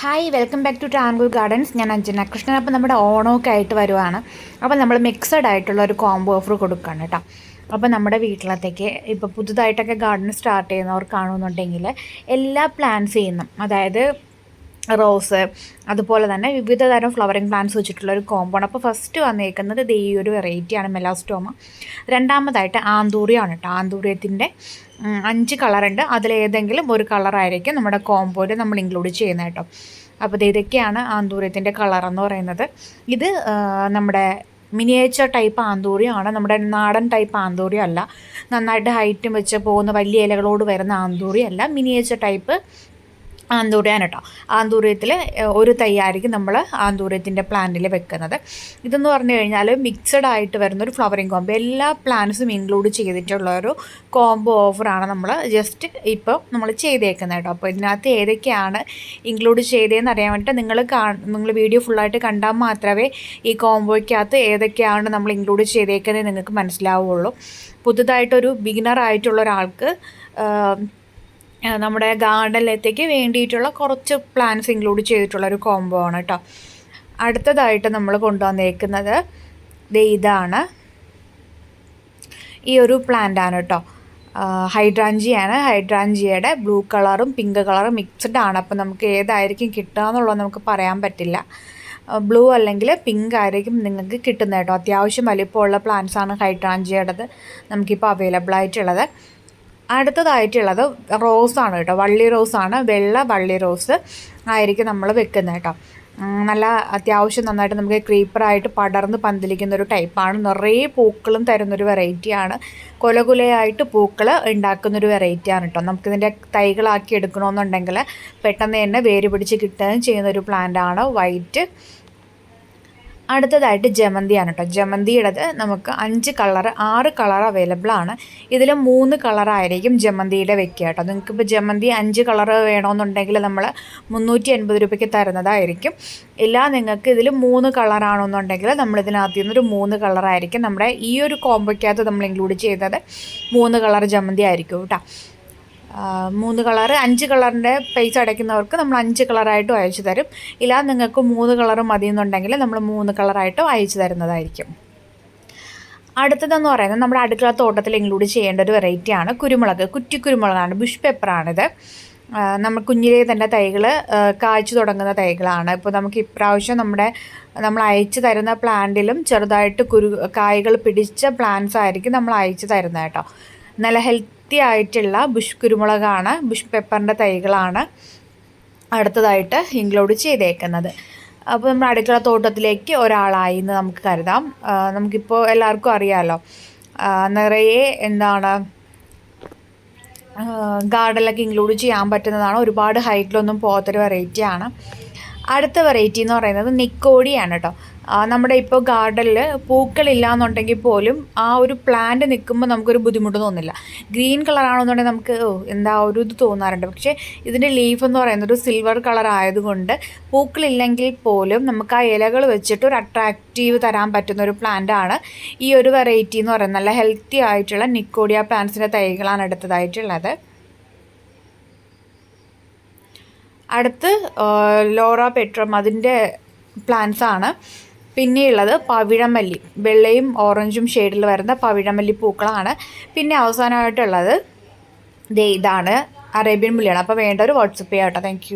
Hi welcome back to ട്രാങ്കൂർ gardens ഞാൻ അഞ്ജന കൃഷ്ണൻ. അപ്പോൾ നമ്മുടെ ഓണമൊക്കെ ആയിട്ട് വരുവാണ്. അപ്പോൾ നമ്മൾ മിക്സഡ് ആയിട്ടുള്ള ഒരു കോംബോ ഓഫർ കൊടുക്കുകയാണ് കേട്ടോ. അപ്പോൾ നമ്മുടെ വീട്ടിലത്തേക്ക് ഇപ്പോൾ പുതുതായിട്ടൊക്കെ ഗാർഡൻ സ്റ്റാർട്ട് ചെയ്യുന്നവർക്കാണെന്നുണ്ടെങ്കിൽ എല്ലാ പ്ലാൻസ് ചെയ്യുന്നു. അതായത് റോസ് അതുപോലെ തന്നെ വിവിധ തരം ഫ്ലവറിങ് പ്ലാന്റ്സ് വെച്ചിട്ടുള്ള ഒരു കോമ്പൗണ്ട്. അപ്പോൾ ഫസ്റ്റ് വന്നേക്കുന്നത് ഇത് ഈ ഒരു വെറൈറ്റിയാണ് മെലാസ്റ്റോമ. രണ്ടാമതായിട്ട് ആന്തൂറിയാണ് കേട്ടോ ആന്തൂറിയത്തിന്റെ അഞ്ച് കളറുണ്ട് അതിലേതെങ്കിലും ഒരു കളറായിരിക്കും നമ്മുടെ കോമ്പോയിൽ നമ്മൾ ഇൻക്ലൂഡ് ചെയ്യുന്നത് കേട്ടോ അപ്പോൾ ഇതൊക്കെയാണ് ആന്തൂറിയത്തിന്റെ കളർ എന്ന് പറയുന്നത്. ഇത് നമ്മുടെ മിനിയേച്ചർ ടൈപ്പ് ആന്തൂറിയാണ്. നമ്മുടെ നാടൻ ടൈപ്പ് ആന്തൂറിയം അല്ല. നന്നായിട്ട് ഹൈറ്റും വെച്ച് പോകുന്ന വലിയ ഇലകളോട് വരുന്ന ആന്തൂറിയല്ല മിനിയേച്ചർ ടൈപ്പ് ആന്തൂറിയാണ് കേട്ടോ ആന്തൂറിയത്തിൽ ഒരു തൈയായിരിക്കും നമ്മൾ ആന്തൂറിയത്തിന്റെ പ്ലാന്റിൽ വെക്കുന്നത്. ഇതെന്ന് പറഞ്ഞു കഴിഞ്ഞാൽ മിക്സഡ് ആയിട്ട് വരുന്ന ഒരു ഫ്ലവറിങ് കോംബോ എല്ലാ പ്ലാന്റ്സും ഇൻക്ലൂഡ് ചെയ്തിട്ടുള്ള ഒരു കോംബോ ഓഫറാണ് നമ്മൾ ജസ്റ്റ് ഇപ്പോൾ നമ്മൾ ചെയ്തേക്കുന്നത് കേട്ടോ. അപ്പോൾ ഇതിനകത്ത് ഏതൊക്കെയാണ് ഇൻക്ലൂഡ് ചെയ്തതെന്ന് അറിയാൻ വേണ്ടിയിട്ട് നിങ്ങൾ കാ നിങ്ങൾ വീഡിയോ ഫുള്ളായിട്ട് കണ്ടാൽ മാത്രമേ ഈ കോംബോയ്ക്കകത്ത് ഏതൊക്കെയാണ് നമ്മൾ ഇൻക്ലൂഡ് ചെയ്തേക്കുന്നത് നിങ്ങൾക്ക് മനസ്സിലാവുള്ളൂ. പുതുതായിട്ടൊരു ബിഗിനർ ആയിട്ടുള്ള ഒരാൾക്ക് നമ്മുടെ ഗാർഡനിലത്തേക്ക് വേണ്ടിയിട്ടുള്ള കുറച്ച് പ്ലാന്റ്സ് ഇൻക്ലൂഡ് ചെയ്തിട്ടുള്ള ഒരു കോംബോ ആണ് കേട്ടോ അടുത്തതായിട്ട് നമ്മൾ കൊണ്ടുവന്നേക്കുന്നത് ഇതാണ്. ഈ ഒരു പ്ലാന്റ് ആണ് കേട്ടോ ഹൈഡ്രാഞ്ചിയാണ്. ഹൈഡ്രാഞ്ചിയുടെ ബ്ലൂ കളറും പിങ്ക് കളറും മിക്സ്ഡ് ആണ്. അപ്പോൾ നമുക്ക് ഏതായിരിക്കും കിട്ടുക എന്നുള്ളത് നമുക്ക് പറയാൻ പറ്റില്ല. ബ്ലൂ അല്ലെങ്കിൽ പിങ്ക് ആയിരിക്കും നിങ്ങൾക്ക് കിട്ടുന്നത് കേട്ടോ അത്യാവശ്യം വലിപ്പമുള്ള പ്ലാന്റ്സാണ് ഹൈഡ്രാഞ്ചിയുടേത്. നമുക്കിപ്പോൾ അവൈലബിൾ ആയിട്ടുള്ളത്. അടുത്തതായിട്ടുള്ളത് റോസ് ആണ് കേട്ടോ. വള്ളി റോസ് ആണ് വെള്ള വള്ളി റോസ് ആയിരിക്കും നമ്മൾ വെക്കുന്നത് കേട്ടോ. നല്ല അത്യാവശ്യം നന്നായിട്ട് നമുക്ക് ക്രീപ്പറായിട്ട് പടർന്ന് പന്തലിക്കുന്ന ഒരു ടൈപ്പാണ് നിറയെ പൂക്കളും തരുന്നൊരു വെറൈറ്റിയാണ് കൊലകുലയായിട്ട് പൂക്കൾ ഉണ്ടാക്കുന്നൊരു വെറൈറ്റിയാണ് കേട്ടോ. നമുക്കിതിന്റെ തൈകളാക്കി എടുക്കണമെന്നുണ്ടെങ്കിൽ പെട്ടെന്ന് തന്നെ വേര് പിടിച്ച് കിട്ടുകയും ചെയ്യുന്നൊരു പ്ലാന്റാണ് വൈറ്റ് അടുത്തതായിട്ട് ജമന്തിയാണ് കേട്ടോ ജമന്തിയുടേത് നമുക്ക് അഞ്ച് കളർ ആറ് കളർ അവൈലബിൾ ആണ്. ഇതിൽ മൂന്ന് കളറായിരിക്കും ജമന്തിയുടെ വെക്കുക കേട്ടോ നിങ്ങൾക്കിപ്പോൾ ജമന്തി അഞ്ച് കളർ വേണമെന്നുണ്ടെങ്കിൽ നമ്മൾ മുന്നൂറ്റി അൻപത് രൂപയ്ക്ക് തരുന്നതായിരിക്കും. ഇല്ല നിങ്ങൾക്ക് ഇതിൽ മൂന്ന് കളറാണെന്നുണ്ടെങ്കിൽ നമ്മൾ ഇതിനകത്ത് നിന്നൊരു മൂന്ന് കളറായിരിക്കും നമ്മുടെ ഈ ഒരു കോമ്പയ്ക്കകത്ത് നമ്മൾ ഇൻക്ലൂഡ് ചെയ്യുന്നത് മൂന്ന് കളർ ജമന്തി ആയിരിക്കും കേട്ടോ മൂന്ന് കളർ അഞ്ച് കളറിന്റെ പൈസ അടയ്ക്കുന്നവർക്ക് നമ്മൾ അഞ്ച് കളറായിട്ടും അയച്ചു തരും. ഇല്ല നിങ്ങൾക്ക് മൂന്ന് കളർ മതി എന്നുണ്ടെങ്കിൽ നമ്മൾ മൂന്ന് കളറായിട്ടും അയച്ചു തരുന്നതായിരിക്കും. അടുത്തതെന്ന് പറയുന്നത് നമ്മുടെ അടുക്കള തോട്ടത്തിൽ ഇൻക്ലൂഡ് ചെയ്യേണ്ട ഒരു വെറൈറ്റിയാണ് കുരുമുളക്. കുറ്റി കുരുമുളകാണ് ബുഷ് പെപ്പറാണിത് നമ്മൾ കുഞ്ഞിലേ തന്നെ തൈകൾ കായ്ച്ചു തുടങ്ങുന്ന തൈകളാണ്. ഇപ്പോൾ നമുക്ക് ഇപ്രാവശ്യം നമ്മുടെ നമ്മൾ അയച്ചു തരുന്ന പ്ലാന്റിലും ചെറുതായിട്ട് കുരു കായ്കൾ പിടിച്ച പ്ലാന്റ്സ് ആയിരിക്കും നമ്മൾ അയച്ചു തരുന്നത് കേട്ടോ. നല്ല ഹെൽത്ത് വൃത്തിയായിട്ടുള്ള ബുഷ് കുരുമുളകാണ് ബുഷ് പെപ്പറിന്റെ തൈകളാണ് അടുത്തതായിട്ട് ഇൻക്ലൂഡ് ചെയ്തേക്കുന്നത്. അപ്പോൾ നമ്മുടെ അടുക്കള തോട്ടത്തിലേക്ക് ഒരാളായി എന്ന് നമുക്ക് കരുതാം. നമുക്കിപ്പോൾ എല്ലാവർക്കും അറിയാമല്ലോ നിറയെ എന്താണ് ഗാർഡനിലൊക്കെ ഇൻക്ലൂഡ് ചെയ്യാൻ പറ്റുന്നതാണ്. ഒരുപാട് ഹൈറ്റിലൊന്നും പോകാത്തൊരു വെറൈറ്റിയാണ് അടുത്ത വെറൈറ്റി എന്ന് പറയുന്നത് നിക്കോടിയാണ് കേട്ടോ. നമ്മുടെ ഇപ്പോൾ ഗാർഡനിൽ പൂക്കളില്ല എന്നുണ്ടെങ്കിൽ പോലും ആ ഒരു പ്ലാന്റ് നിൽക്കുമ്പോൾ നമുക്കൊരു ബുദ്ധിമുട്ട് തോന്നില്ല. ഗ്രീൻ കളറാണെന്നുണ്ടെങ്കിൽ നമുക്ക് എന്താ ഒരു ഇത് തോന്നാറുണ്ട്. പക്ഷേ ഇതിന്റെ ലീഫ് എന്ന് പറയുന്നത് ഒരു സിൽവർ കളർ ആയതുകൊണ്ട് പൂക്കളില്ലെങ്കിൽ പോലും നമുക്ക് ആ ഇലകൾ വെച്ചിട്ട് ഒരു അട്രാക്റ്റീവ് തരാൻ പറ്റുന്ന ഒരു പ്ലാന്റ് ആണ് ഈ ഒരു വെറൈറ്റി എന്ന് പറയുന്നത്. നല്ല ഹെൽത്തി ആയിട്ടുള്ള നിക്കോഡിയ പ്ലാന്റ്സിന്റെ തൈകളാണ് എടുത്തതായിട്ടുള്ളത്. അടുത്ത് ലോറ പെട്രം അതിന്റെ പ്ലാന്റ്സ് ആണ്. പിന്നെയുള്ളത് പവിഴമല്ലി. വെള്ളയും ഓറഞ്ചും ഷെയ്ഡിൽ വരുന്ന പവിഴമല്ലി പൂക്കളാണ്. പിന്നെ അവസാനമായിട്ടുള്ളത് ദേ ഇതാണ് അറേബ്യൻ മുല്ലയാണ് അപ്പോൾ വേണ്ടവർ വാട്സപ്പ് ചെയ്യാം കേട്ടോ താങ്ക്